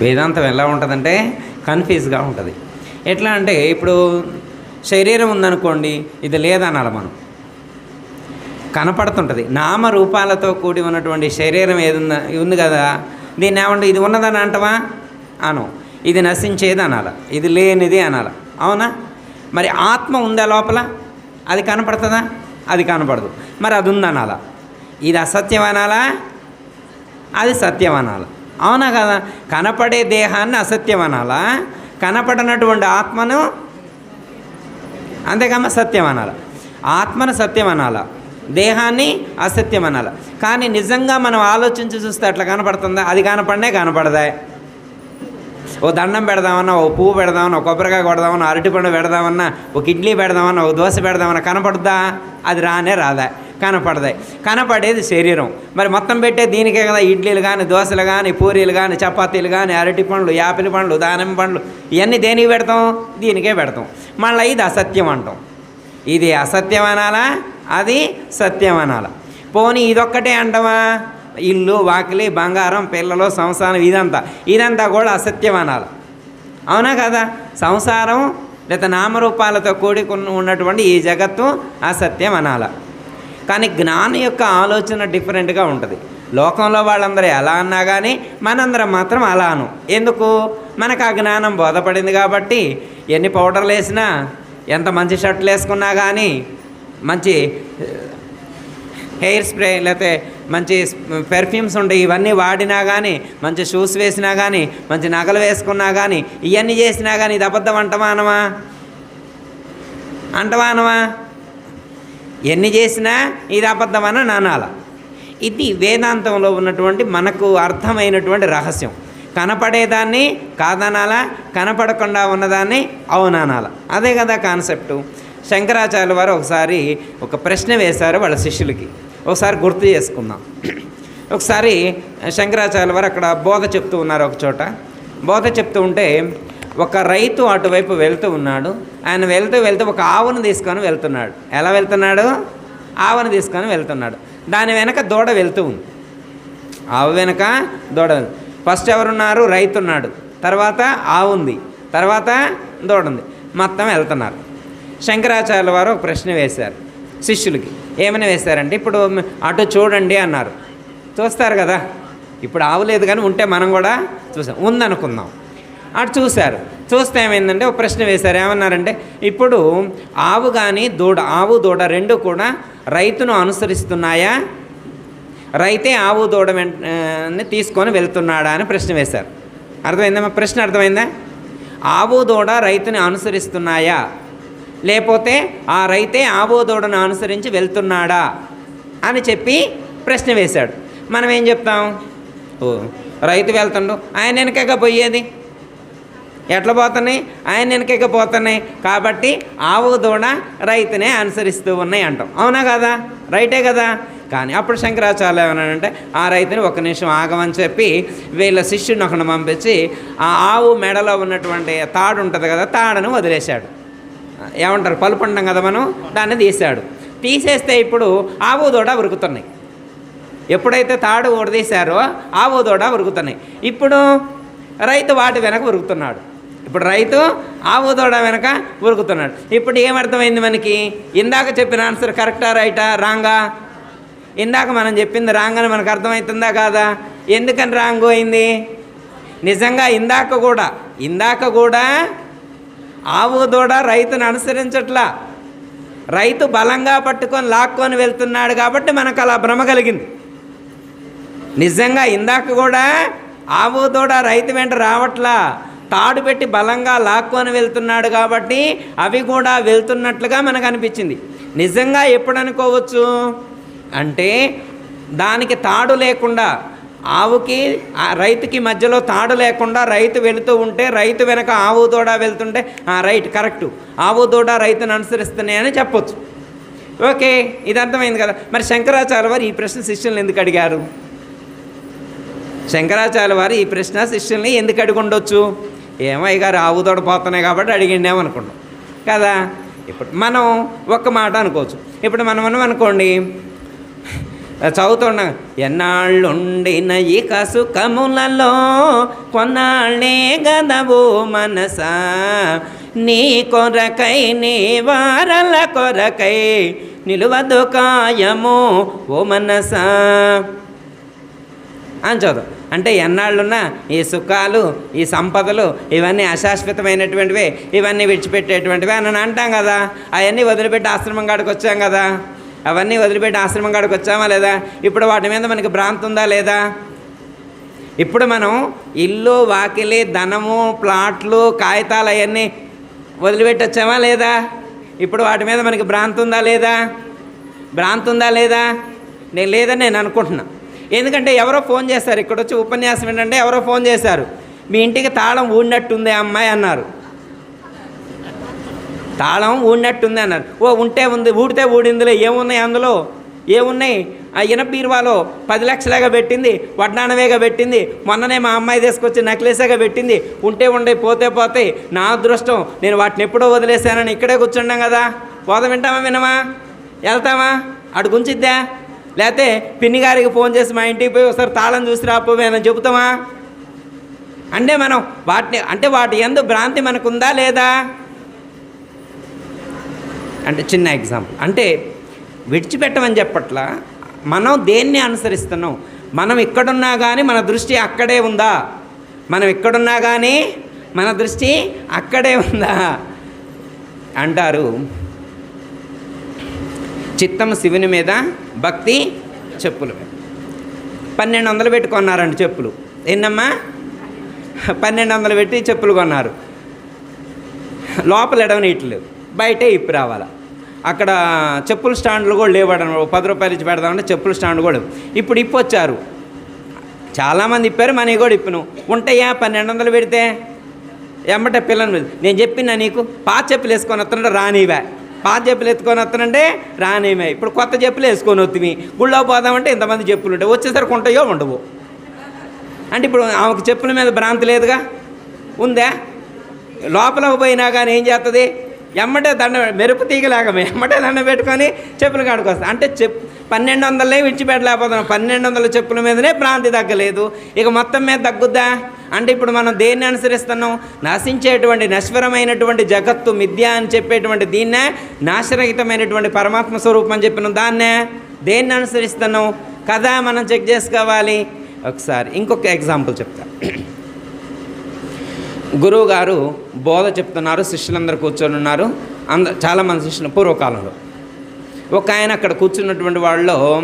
వేదాంతం ఎలా ఉంటుందంటే కన్ఫ్యూజ్గా ఉంటుంది. ఎట్లా అంటే ఇప్పుడు శరీరం ఉందనుకోండి ఇది లేదనాలి మనం. కనపడుతుంటుంది. నామరూపాలతో కూడి ఉన్నటువంటి శరీరం ఏది ఉంది కదా దీన్ని ఏమంటే ఇది ఉన్నదని అంటవా? అను. ఇది నశించేది అనాల. ఇది లేనిది అనాల. అవునా? మరి ఆత్మ ఉందా లోపల? అది కనపడుతుందా? అది కనపడదు. మరి అది ఉందనాల. ఇది అసత్యం అనాలా? అది సత్యం అనాలా. అవునా కదా? కనపడే దేహాన్ని అసత్యం అనాలా కనపడనటువంటి ఆత్మను అంతేకమ్మా సత్యం అనాల ఆత్మను సత్యం అనాల దేహాన్ని అసత్యం అనాలి కానీ నిజంగా మనం ఆలోచించి చూస్తే అట్లా కనపడుతుందా? అది కనపడనే కనపడదా? ఓ దండం పెడదామన్నా ఓ పువ్వు పెడదామన్నా ఒక కొబ్బరికాయ కొడదామన్నా అరటిపండు పెడదామన్నా ఒక ఇడ్లీ పెడదామన్నా ఒక దోశ పెడదామన్నా కనపడుద్దా? అది రానే రాదా? కనపడతాయి. కనపడేది శరీరం. మరి మొత్తం పెట్టే దీనికే కదా ఇడ్లీలు కానీ దోశలు కానీ పూరీలు కానీ చపాతీలు కానీ అరటి పండ్లు యాపిల్ పండ్లు దానిమ్మ పండ్లు ఇవన్నీ దేనికి పెడతాం? దీనికే పెడతాం. మళ్ళీ ఇది అసత్యం అంటాం. ఇది అసత్యం అనాలా? అది సత్యం అనాలా? పోనీ ఇదొక్కటే అంటావా? ఇల్లు వాకిలి బంగారం పిల్లలు సంసారం ఇదంతా. ఇదంతా కూడా అసత్యం అనాలి. అవునా కదా? సంసారం లేదా నామరూపాలతో కూడుకుని ఉన్నటువంటి ఈ జగత్తు అసత్యం అనాల. కానీ జ్ఞానం యొక్క ఆలోచన డిఫరెంట్గా ఉంటుంది. లోకంలో వాళ్ళందరూ ఎలా అన్నా కానీ మనందరం మాత్రం అలా అను ఎందుకు? మనకు ఆ జ్ఞానం బోధపడింది కాబట్టి ఎన్ని పౌడర్లు వేసినా ఎంత మంచి షర్ట్లు వేసుకున్నా కానీ మంచి హెయిర్ స్ప్రే లేకపోతే మంచి పెర్ఫ్యూమ్స్ ఉంటాయి ఇవన్నీ వాడినా కానీ మంచి షూస్ వేసినా కానీ మంచి నగలు వేసుకున్నా కానీ ఇవన్నీ చేసినా కానీ ఇది అబద్ధం అంటమా అనమా అంటవా అనమా ఎన్ని చేసినా ఇది అబద్ధమని నానాల. ఇది వేదాంతంలో ఉన్నటువంటి మనకు అర్థమైనటువంటి రహస్యం. కనపడేదాన్ని కాదనాల కనపడకుండా ఉన్నదాన్ని అవునానాల. అదే కదా కాన్సెప్టు. శంకరాచార్య వారు ఒకసారి ఒక ప్రశ్న వేశారు వాళ్ళ శిష్యులకి. ఒకసారి గుర్తు చేసుకుందాం. ఒకసారి శంకరాచార్య వారు అక్కడ బోధ చెప్తూ ఉన్నారు ఒక చోట. బోధ చెప్తూ ఉంటే ఒక రైతు అటువైపు వెళ్తూ ఉన్నాడు. ఆయన వెళ్తూ వెళ్తూ ఒక ఆవును తీసుకొని వెళ్తున్నాడు. ఎలా వెళ్తున్నాడు? ఆవును తీసుకొని వెళ్తున్నాడు. దాని వెనక దూడ వెళ్తూ ఉంది. ఆవు వెనక దూడ ఉంది. ఫస్ట్ ఎవరున్నారు? రైతు ఉన్నాడు. తర్వాత ఆవు ఉంది. తర్వాత దూడ ఉంది. మొత్తం వెళ్తున్నారు. శంకరాచార్యుల వారు ఒక ప్రశ్న వేశారు శిష్యులకి. ఏమని వేశారంటే ఇప్పుడు అటు చూడండి అన్నారు. చూస్తారు కదా. ఇప్పుడు ఆవు లేదు కానీ ఉంటే మనం కూడా చూసాం. ఉందనుకుందాం. అటు చూశారు. చూస్తే ఏమైందంటే ఒక ప్రశ్న వేశారు. ఏమన్నారంటే ఇప్పుడు ఆవు కానీ దూడ ఆవు దూడ రెండు కూడా రైతును అనుసరిస్తున్నాయా? రైతే ఆవు దూడ వెంటనే తీసుకొని వెళ్తున్నాడా? అని ప్రశ్న వేశారు. అర్థమైందా? మా ప్రశ్న అర్థమైందా? ఆవు దూడ రైతుని అనుసరిస్తున్నాయా? లేకపోతే ఆ రైతే ఆవు దూడను అనుసరించి వెళ్తున్నాడా? అని చెప్పి ప్రశ్న వేశాడు. మనం ఏం చెప్తాం? ఓ రైతు వెళ్తుండు. ఆయన వెనకగా పోయేది? ఎట్లా పోతున్నాయి? ఆయన వెనకకి పోతున్నాయి. కాబట్టి ఆవు దూడ రైతునే అనుసరిస్తూ ఉన్నాయి అంటాం. అవునా కదా? రైటే కదా? కానీ అప్పుడు శంకరాచార్య ఏమన్నాడంటే ఆ రైతుని ఒక నిమిషం ఆగమని చెప్పి వీళ్ళ శిష్యుడిని ఒకని పంపించి ఆ ఆవు మెడలో ఉన్నటువంటి తాడు ఉంటుంది కదా తాడును వదిలేశాడు. ఏమంటారు? పలుపు ఉండం కదా మనం? దాన్ని తీశాడు. తీసేస్తే ఇప్పుడు ఆవు దూడ ఉరుకుతున్నాయి. ఎప్పుడైతే తాడు ఉడదీశారో ఆవు దూడ ఉరుకుతున్నాయి. ఇప్పుడు రైతు వాటి వెనక ఉరుకుతున్నాడు. ఇప్పుడు రైతు ఆవు దూడ వెనక ఉరుకుతున్నాడు. ఇప్పుడు ఏమర్థమైంది మనకి? ఇందాక చెప్పిన ఆన్సర్ కరెక్టా రైటా రాంగా? ఇందాక మనం చెప్పింది రాంగ్ అని మనకు అర్థమవుతుందా కాదా? ఎందుకని రాంగ్ అయింది? నిజంగా ఇందాక కూడా ఇందాక కూడా ఆవు దూడ రైతును అనుసరించట్లా. రైతు బలంగా పట్టుకొని లాక్కొని వెళ్తున్నాడు కాబట్టి మనకు అలా భ్రమ కలిగింది. నిజంగా ఇందాక కూడా ఆవు దూడ రైతు వెంట రావట్లా. తాడు పెట్టి బలంగా లాక్కొని వెళ్తున్నాడు కాబట్టి అవి కూడా వెళ్తున్నట్లుగా మనకు అనిపించింది నిజంగా ఎప్పుడు అనుకోవచ్చు అంటే దానికి తాడు లేకుండా ఆవుకి ఆ రైతుకి మధ్యలో తాడు లేకుండా రైతు వెళుతూ ఉంటే రైతు వెనక ఆవు దూడ వెళ్తుంటే రైట్ కరెక్ట్. ఆవు దూడ రైతును అనుసరిస్తున్నాయని చెప్పొచ్చు. ఓకే ఇది అర్థమైంది కదా. మరి శంకరాచార్య వారు ఈ ప్రశ్న శిష్యులను ఎందుకు అడిగారు? శంకరాచార్య వారు ఈ ప్రశ్న శిష్యుల్ని ఎందుకు అడిగి ఉండొచ్చు? ఏమో గారు ఆవు పోతున్నాయి కాబట్టి అడిగిండేమో అనుకున్నాం కదా? ఇప్పుడు మనం ఒక్క మాట అనుకోవచ్చు. ఇప్పుడు మనం మనం అనుకోండి చదువుతున్నా ఎన్నాళ్ళుండిన ఇక సుఖములలో కొన్నాళ్ళే గదవు మనసా. నీ కొరకై నీ వారల కొరకై నిలువదు కాయము ఓ మనసా. అని చదువు. అంటే ఎన్నాళ్ళున్నా ఈ సుఖాలు ఈ సంపదలు ఇవన్నీ అశాశ్వతమైనటువంటివి ఇవన్నీ విడిచిపెట్టేటువంటివి అని అంటాం కదా. అవన్నీ వదిలిపెట్టి ఆశ్రమం కాడికి వచ్చాం కదా. అవన్నీ వదిలిపెట్టి ఆశ్రమం కాడికి వచ్చామా లేదా? ఇప్పుడు వాటి మీద మనకి భ్రాంతి ఉందా లేదా? ఇప్పుడు మనం ఇల్లు వాకిలి ధనము ప్లాట్లు కాగితాలు అవన్నీ వదిలిపెట్టి వచ్చామా లేదా? ఇప్పుడు వాటి మీద మనకి భ్రాంతి ఉందా లేదా? భ్రాంతి ఉందా లేదా? నేను లేదని నేను అనుకుంటున్నాను ఎందుకంటే ఎవరో ఫోన్ చేశారు. ఇక్కడ వచ్చి ఉపన్యాసం ఏంటంటే ఎవరో ఫోన్ చేశారు. మీ ఇంటికి తాళం ఊడినట్టుంది అమ్మాయి అన్నారు. తాళం ఊడినట్టుంది అన్నారు. ఓ ఉంటే ఉంది ఊడితే ఊడిందిలే ఏమున్నాయి అందులో? ఏమున్నాయి? ఆ ఇనబీరువాలో పది లక్షలుగా పెట్టింది వడ్డానవేగా పెట్టింది మొన్ననే మా అమ్మాయి తీసుకొచ్చి నెక్లెసేగా పెట్టింది ఉంటే ఉండే పోతే పోతే నా అదృష్టం నేను వాటిని ఎప్పుడో వదిలేశానని ఇక్కడే కూర్చుంటాం కదా. పోదాం వింటామా వినమా వెళ్తామా అటు గుంచిద్దా? లేకపోతే పిన్నిగారికి ఫోన్ చేసి మా ఇంటికి పోయి ఒకసారి తాళం చూసి రాపోవేనని చెబుతామా? అంటే మనం వాటిని అంటే వాటి ఎందు భ్రాంతి మనకుందా లేదా? అంటే చిన్న ఎగ్జాంపుల్. అంటే విడిచిపెట్టమని చెప్పట్ల మనం దేన్ని అనుసరిస్తున్నాం? మనం ఇక్కడున్నా కానీ మన దృష్టి అక్కడే ఉందా? మనం ఇక్కడున్నా కానీ మన దృష్టి అక్కడే ఉందా? అంటారు చిత్తం శివుని మీద భక్తి చెప్పులు. పన్నెండు వందలు పెట్టి కొన్నారండి చెప్పులు. ఎన్నమ్మా? పన్నెండు వందలు పెట్టి చెప్పులు కొన్నారు. లోపల ఎడవనీయట్లేదు బయటే ఇప్పి రావాలా. అక్కడ చెప్పుల స్టాండ్లు కూడా లేవడం పది రూపాయలు ఇచ్చి పెడదామంటే చెప్పుల స్టాండ్ కూడా ఇప్పుడు ఇప్పు వచ్చారు. చాలామంది ఇప్పారు మనీ కూడా ఇప్పును. ఉంటాయా? పన్నెండు వందలు పెడితే? ఎమ్మటే పిల్లని నేను చెప్పినా నీకు? పాత చెప్పులు వేసుకొని వస్తుంటే రానివే పాత చెప్పులు ఎత్తుకొని వస్తానంటే రానేమే. ఇప్పుడు కొత్త చెప్పులు వేసుకొని వస్తుంది గుళ్ళో పోదామంటే ఇంతమంది చెప్పులు ఉంటాయి. వచ్చేసరికి ఉంటాయో ఉండవు. అంటే ఇప్పుడు ఆమెకు చెప్పుల మీద భ్రాంతి లేదుగా? ఉందా? లోపలకు పోయినా కానీ ఏం చేస్తుంది ఎమ్మటే దండ మెరుపు తీగలాగా ఎమ్మటే దండ పెట్టుకొని చెప్పులు కాడుకు అంటే చెప్ పన్నెండు వందలే విడిచిపెట్టలేకపోతున్నాం. పన్నెండు వందల చెప్పుల మీదనే భ్రాంతి తగ్గలేదు. ఇక మొత్తం మీద తగ్గుద్దా? అంటే ఇప్పుడు మనం దేన్ని అనుసరిస్తున్నాం? నశించేటువంటి నశ్వరమైనటువంటి జగత్తు మిథ్య అని చెప్పేటువంటి దీన్నే నాశరహితమైనటువంటి పరమాత్మ స్వరూపం అని చెప్పిన దాన్నే దేన్ని అనుసరిస్తున్నాం? కదా మనం చెక్ చేసుకోవాలి. ఒకసారి ఇంకొక ఎగ్జాంపుల్ చెప్తా. గురువు గారు బోధ చెప్తున్నారు శిష్యులందరూ కూర్చొని ఉన్నారు. అంద చాలామంది శిష్యులు పూర్వకాలంలో. ఒక ఆయన అక్కడ కూర్చున్నటువంటి వాళ్ళలో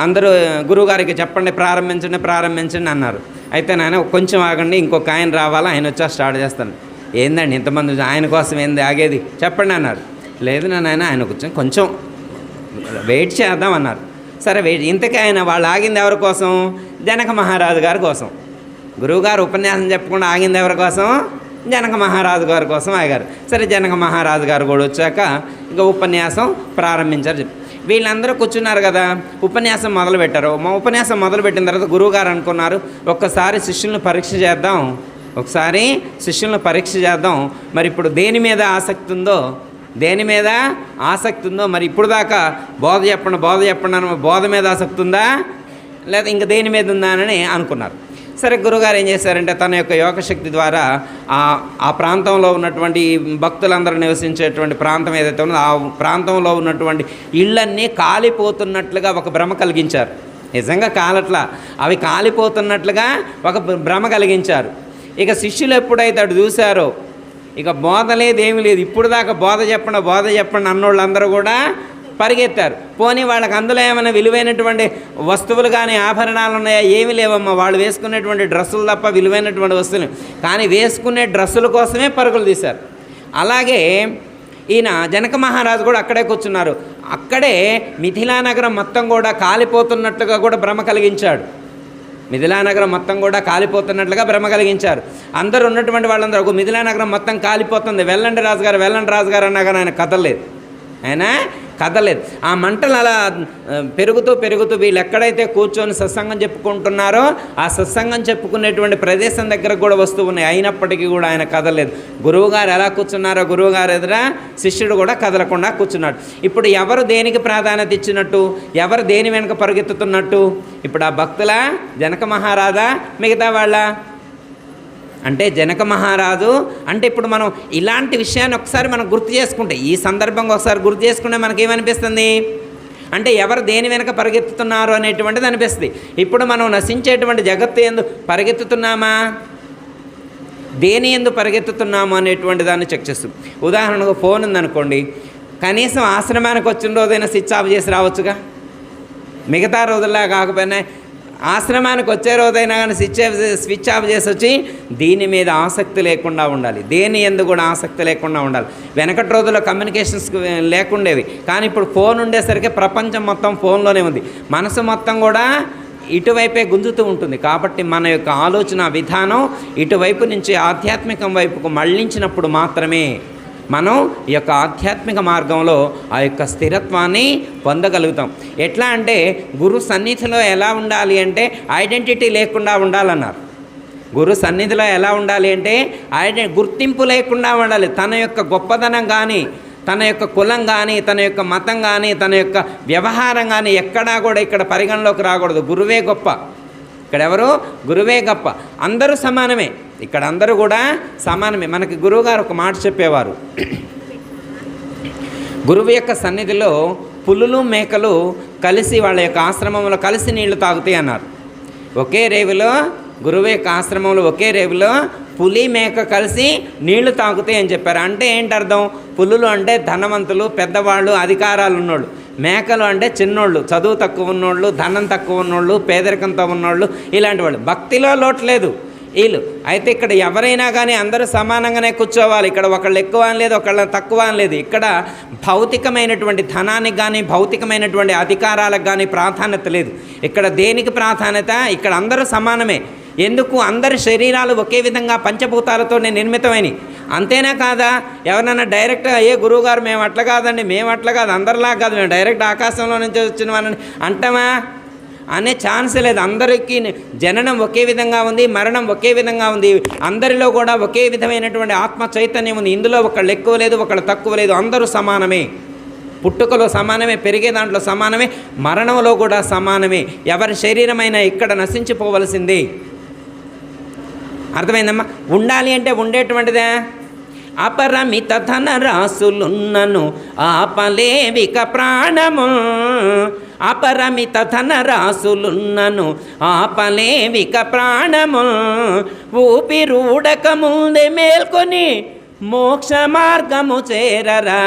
అందరూ గురువుగారికి చెప్పండి ప్రారంభించండి ప్రారంభించండి అన్నారు. అయితే నాయన కొంచెం ఆగండి ఇంకొక ఆయన రావాలా ఆయన వచ్చా స్టార్ట్ చేస్తాను. ఏందండి ఇంతమంది ఆయన కోసం ఏంది ఆగేది? చెప్పండి అన్నారు. లేదు నాయన ఆయన కూర్చొని కొంచెం వెయిట్ చేద్దాం అన్నారు. సరే వెయిట్ ఇంతకీ ఆయన వాళ్ళు ఆగింది ఎవరి కోసం? జనక మహారాజు గారి కోసం. గురువుగారు ఉపన్యాసం చెప్పకుండా ఆగింది ఎవరి కోసం? జనక మహారాజు గారి కోసం ఆగారు. సరే జనక మహారాజు గారు కూడా వచ్చాక ఇక ఉపన్యాసం ప్రారంభించారు. వీళ్ళందరూ కూర్చున్నారు కదా ఉపన్యాసం మొదలు పెట్టారు మా ఉపన్యాసం మొదలు పెట్టిన తర్వాత గురువుగారు అనుకున్నారు ఒక్కసారి శిష్యులను పరీక్ష చేద్దాం ఒకసారి శిష్యులను పరీక్ష చేద్దాం. మరి ఇప్పుడు దేని మీద ఆసక్తి ఉందో దేని మీద ఆసక్తి ఉందో మరి ఇప్పుడు దాకా బోధ చెప్పండి బోధ చెప్పండి అని బోధ మీద ఆసక్తి ఉందా? లేదా ఇంకా దేని మీద ఉందా? అని అనుకున్నారు. సరే గురుగారు ఏం చేశారంటే తన యొక్క యోగశక్తి ద్వారా ఆ ఆ ప్రాంతంలో ఉన్నటువంటి భక్తులందరూ నివసించేటువంటి ప్రాంతం ఏదైతే ఉందో ఆ ప్రాంతంలో ఉన్నటువంటి ఇళ్ళన్నీ కాలిపోతున్నట్లుగా ఒక భ్రమ కలిగించారు. నిజంగా కాలట్లా. అవి కాలిపోతున్నట్లుగా ఒక భ్రమ కలిగించారు. ఇక శిష్యులు ఎప్పుడైతే అటు చూశారో ఇక బోధ లేదు ఏమీ లేదు. ఇప్పుడు దాకా బోధ చెప్పండి బోధ చెప్పండి అన్నోళ్ళందరూ కూడా పరిగెత్తారు. పోనీ వాళ్ళకి అందులో ఏమైనా విలువైనటువంటి వస్తువులు కానీ ఆభరణాలు ఉన్నాయా? ఏమీ లేవమ్మా. వాళ్ళు వేసుకునేటువంటి డ్రెస్సులు తప్ప విలువైనటువంటి వస్తువులు కానీ వేసుకునే డ్రెస్సుల కోసమే పరుగులు తీశారు. అలాగే ఈయన జనక మహారాజు కూడా అక్కడే కూర్చున్నారు. అక్కడే మిథిలా నగరం మొత్తం కూడా కాలిపోతున్నట్లుగా కూడా భ్రమ కలిగించాడు. మిథిలా నగరం మొత్తం కూడా కాలిపోతున్నట్లుగా భ్రమ కలిగించారు. అందరూ ఉన్నటువంటి వాళ్ళందరూ ఒక మిథిలా నగరం మొత్తం కాలిపోతుంది. వెళ్ళండి రాజుగారు వెళ్ళండి రాజుగారు అన్నా కానీ ఆయన కదలలేదు. ఆయన కదలేదు ఆ మంటలు అలా పెరుగుతూ పెరుగుతూ వీళ్ళు ఎక్కడైతే కూర్చొని సత్సంగం చెప్పుకుంటున్నారో ఆ సత్సంగం చెప్పుకునేటువంటి ప్రదేశం దగ్గర కూడా వస్తూ ఉన్నాయి. అయినప్పటికీ కూడా ఆయన కదలేదు గురువుగారు ఎలా కూర్చున్నారో గురువుగారు ఎదుర శిష్యుడు కూడా కదలకుండా కూర్చున్నాడు. ఇప్పుడు ఎవరు దేనికి ప్రాధాన్యత ఇచ్చినట్టు? ఎవరు దేని వెనుక పరుగెత్తుతున్నట్టు? ఇప్పుడు ఆ భక్తుల జనక మహారాజా మిగతా వాళ్ళ? అంటే జనక మహారాజు అంటే ఇప్పుడు మనం ఇలాంటి విషయాన్ని ఒకసారి మనం గుర్తు చేసుకుంటే ఈ సందర్భంగా ఒకసారి గుర్తు చేసుకుంటే మనకేమనిపిస్తుంది? అంటే ఎవరు దేని వెనక పరిగెత్తుతున్నారు అనేటువంటిది అనిపిస్తుంది. ఇప్పుడు మనం నశించేటువంటి జగత్తు ఎందు పరిగెత్తుతున్నామా? దేని ఎందు పరిగెత్తుతున్నాము అనేటువంటి దాన్ని చెక్ చేస్తుంది. ఉదాహరణకు ఫోన్ ఉందనుకోండి కనీసం ఆశ్రమానికి వచ్చిన రోజైనా స్విచ్ ఆఫ్ చేసి రావచ్చుగా? మిగతా రోజుల్లా కాకపోయినా ఆశ్రమానికి వచ్చే రోజైనా కానీ స్విచ్ ఆఫ్ స్విచ్ ఆఫ్ చేసి వచ్చి దీని మీద ఆసక్తి లేకుండా ఉండాలి. దేని ఎందు కూడా ఆసక్తి లేకుండా ఉండాలి. వెనకటి రోజుల్లో కమ్యూనికేషన్స్ లేకుండేవి. కానీ ఇప్పుడు ఫోన్ ఉండేసరికి ప్రపంచం మొత్తం ఫోన్లోనే ఉంది. మనసు మొత్తం కూడా ఇటువైపే గుంజుతూ ఉంటుంది. కాబట్టి మన యొక్క ఆలోచన విధానం ఇటువైపు నుంచి ఆధ్యాత్మికం వైపుకు మళ్ళించినప్పుడు మాత్రమే మనం ఈ యొక్క ఆధ్యాత్మిక మార్గంలో ఆ యొక్క స్థిరత్వాన్ని పొందగలుగుతాం. ఎట్లా అంటే గురు సన్నిధిలో ఎలా ఉండాలి అంటే ఐడెంటిటీ లేకుండా ఉండాలన్నారు. గురు సన్నిధిలో ఎలా ఉండాలి అంటే ఐడె గుర్తింపు లేకుండా ఉండాలి. తన యొక్క గొప్పదనం కానీ తన యొక్క కులం కానీ తన యొక్క మతం కానీ తన యొక్క వ్యవహారం కానీ ఎక్కడా కూడా ఇక్కడ పరిగణలోకి రాకూడదు. గురువే గొప్ప. ఇక్కడ ఎవరు గురువే గొప్ప. అందరూ సమానమే. ఇక్కడ అందరూ కూడా సమానమే. మనకి గురువుగారు ఒక మాట చెప్పేవారు. గురువు యొక్క సన్నిధిలో పులులు మేకలు కలిసి వాళ్ళ యొక్క ఆశ్రమంలో కలిసి నీళ్ళు తాగుతాయి అన్నారు. ఒకే రేవులో గురువు యొక్క ఆశ్రమంలో ఒకే రేవులో పులి మేక కలిసి నీళ్ళు తాగుతాయి అని చెప్పారు. అంటే ఏంటి అర్థం పులులు అంటే ధనవంతులు పెద్దవాళ్ళు అధికారాలు ఉన్నోళ్ళు. మేకలు అంటే చిన్నోళ్ళు చదువు తక్కువ ఉన్నోళ్ళు ధనం తక్కువ ఉన్నోళ్ళు పేదరికంతో ఉన్నోళ్ళు ఇలాంటి వాళ్ళు. భక్తిలో లోట్లేదు వీళ్ళు అయితే ఇక్కడ ఎవరైనా కానీ అందరూ సమానంగానే కూర్చోవాలి. ఇక్కడ ఒకళ్ళు ఎక్కువ అని లేదు ఒకళ్ళు తక్కువ అని లేదు. ఇక్కడ భౌతికమైనటువంటి ధనానికి కానీ భౌతికమైనటువంటి అధికారాలకు కానీ ప్రాధాన్యత లేదు. ఇక్కడ దేనికి ప్రాధాన్యత? ఇక్కడ అందరూ సమానమే. ఎందుకు? అందరి శరీరాలు ఒకే విధంగా పంచభూతాలతో నిర్మితమైనవి అంతేనా కాదా? ఎవరన్నా డైరెక్ట్ ఏ గురువుగారు మేము అట్లా కాదండి మేము అట్లా కాదు అందరిలా కాదు మేము డైరెక్ట్ ఆకాశంలో నుంచి వచ్చిన వాళ్ళని అంటామా? అనే ఛాన్స్ లేదు. అందరికీ జననం ఒకే విధంగా ఉంది మరణం ఒకే విధంగా ఉంది. అందరిలో కూడా ఒకే విధమైనటువంటి ఆత్మ చైతన్యం ఉంది. ఇందులో ఒకళ్ళు ఎక్కువ లేదు ఒకళ్ళు తక్కువ లేదు. అందరూ సమానమే. పుట్టుకలో సమానమే పెరిగే దాంట్లో సమానమే మరణంలో కూడా సమానమే. ఎవరి శరీరమైనా ఇక్కడ నశించిపోవలసిందే. అర్థమైందమ్మా? ఉండాలి అంటే ఉండేటువంటిదే. అపరమిత ధనరాశులున్నను ఆపలేవిక ప్రాణము. అపరమిత ధన రాసులున్నను ఆపలేవిక ప్రాణము. ఊపిరూడక ముందే మేల్కొని మోక్ష మార్గము చేరరా.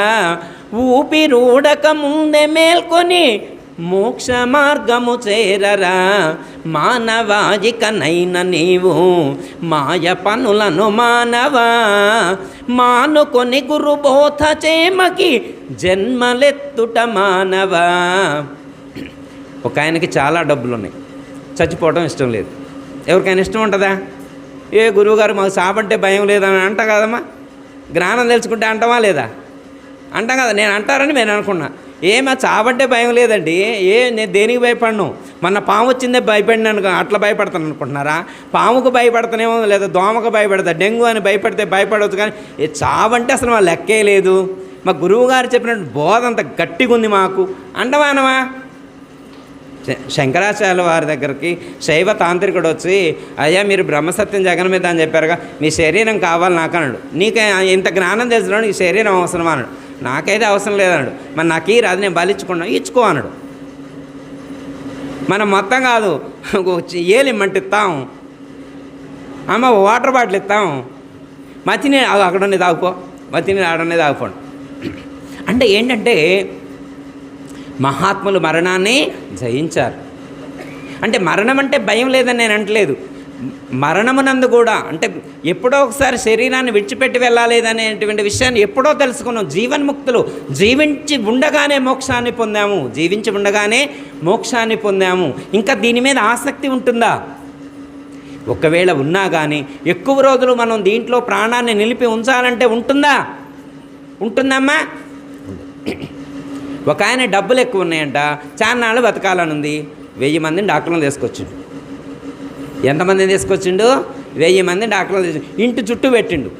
ఊపిరూడక ముందే మేల్కొని మోక్ష మార్గము చేరరా మానవాజికనైన నీవు మాయ పనులను మానవా. మానుకొని గురుబోధ చేమకి జన్మలెత్తుట మానవా. ఒక ఆయనకి చాలా డబ్బులు ఉన్నాయి చచ్చిపోవడం ఇష్టం లేదు. ఎవరికైనా ఇష్టం ఉంటుందా? ఏ గురువుగారు మాకు సాబంటే భయం లేదని అంట కదమ్మా. జ్ఞానం తెలుసుకుంటే అంటమా లేదా? అంటాం కదా నేను అంటారని నేను అనుకున్నా. ఏమా చావంటే భయం లేదండి. ఏ నేను దేనికి భయపడను? మొన్న పాము వచ్చిందే భయపడినాను అట్లా భయపడతాను అనుకుంటున్నారా? పాముకు భయపడతానేమో లేదా దోమకు భయపడతా డెంగ్యూ అని భయపడితే భయపడవచ్చు కానీ ఏ చావంటే అసలు మా లెక్కే లేదు. మా గురువు గారు చెప్పినట్టు బోధ అంత గట్టిగా ఉంది మాకు. అంటవానమా శ- వారి దగ్గరికి శైవ తాంత్రికుడు వచ్చి అయ్యా మీరు బ్రహ్మసత్యం జగన్ మీద అని చెప్పారుగా మీ శరీరం కావాలి నాకు అన్నాడు నీకు ఇంత జ్ఞానం తెలిసిన నీ శరీరం అవసరం అన్నాడు నాకైతే అవసరం లేదన్నాడు. మరి నాకు ఈ రాదు నేను బలిచ్చుకున్నా ఇచ్చుకో అన్నాడు. మనం మొత్తం కాదు ఒక చి- ఇస్తాం అమ్మ వాటర్ బాటిల్ ఇస్తాం మతిని అగో అక్కడ ఉన్నది తాగుకో మంచినీళ్ళు ఆడ తాగుకోండి అంటే ఏంటంటే మహాత్ములు మరణాన్ని జయించారు. అంటే మరణం అంటే భయం లేదని నేను అంటలేదు. మరణమునందు కూడా అంటే ఎప్పుడో ఒకసారి శరీరాన్ని విడిచిపెట్టి వెళ్ళాలేదనేటువంటి విషయాన్ని ఎప్పుడో తెలుసుకున్నాం. జీవన్ముక్తులు జీవించి ఉండగానే మోక్షాన్ని పొందాము. జీవించి ఉండగానే మోక్షాన్ని పొందాము. ఇంకా దీని మీద ఆసక్తి ఉంటుందా? ఒకవేళ ఉన్నా కానీ ఎక్కువ రోజులు మనం దీంట్లో ప్రాణాన్ని నిలిపి ఉంచాలంటే ఉంటుందా? ఉంటుందమ్మా? ఒక ఆయన డబ్బులు ఎక్కువ ఉన్నాయంట చాన్నాళ్ళు బతకాలని ఉంది వెయ్యి మందిని డాక్టర్లను తీసుకొచ్చింది ఎంతమందిని తీసుకొచ్చిండు? వెయ్యి మంది డాక్టర్లు తీసుకు ఇంటి చుట్టూ పెట్టిండు.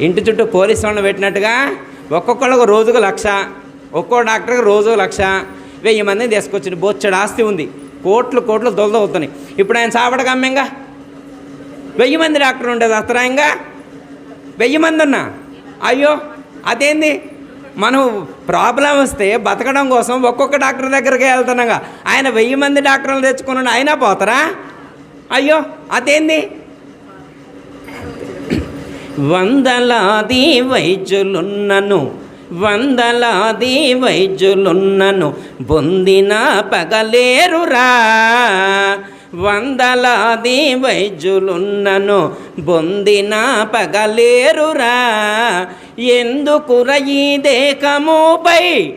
ఇంటి చుట్టూ పోలీసు వాళ్ళని పెట్టినట్టుగా ఒక్కొక్కళ్ళకు రోజుకు లక్ష ఒక్కో డాక్టర్కి రోజు లక్ష వెయ్యి మందిని తీసుకొచ్చిండు. బొచ్చడు ఆస్తి ఉంది. కోట్లు కోట్లు దొలదవుతున్నాయి ఇప్పుడు ఆయన చాపడగా అమ్మంగా వెయ్యి మంది డాక్టర్ ఉండేది అస్తరాయంగా వెయ్యి మంది ఉన్నా? అయ్యో అదేంది? మనం ప్రాబ్లం వస్తే బతకడం కోసం ఒక్కొక్క డాక్టర్ దగ్గరికి వెళ్తున్నాగా. ఆయన వెయ్యి మంది డాక్టర్లు తెచ్చుకున్నాడు అయినా పోతారా? అయ్యో అదేంది? వందలాది వైద్యులున్నను వందలాది వైద్యులున్నను బొందిన పగలేరురా. వందలాది వైద్యులున్నను బొందిన పగలేరురా. ఎందుకుర ఈ దేకముపై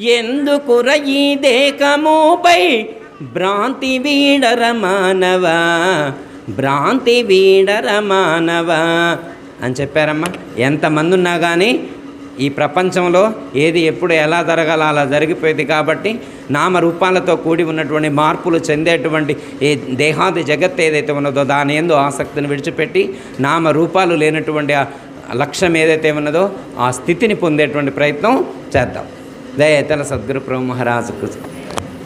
ఎందుకుర ఈ దేకముపై భ్రాంతి వీడర మానవ? భ్రాంతి వీడర మానవ? అని చెప్పారమ్మా. ఎంతమంది ఉన్నా కానీ ఈ ప్రపంచంలో ఏది ఎప్పుడు ఎలా జరగాలో అలా జరిగిపోయింది కాబట్టి నామరూపాలతో కూడి ఉన్నటువంటి మార్పులు చెందేటువంటి ఈ దేహాది జగత్ ఏదైతే ఉన్నదో దాని ఎందు ఆసక్తిని విడిచిపెట్టి నామరూపాలు లేనటువంటి ఆ లక్ష్యం ఏదైతే ఉన్నదో ఆ స్థితిని పొందేటువంటి ప్రయత్నం చేద్దాం. దయతల సద్గురు ప్రభు మహారాజుకు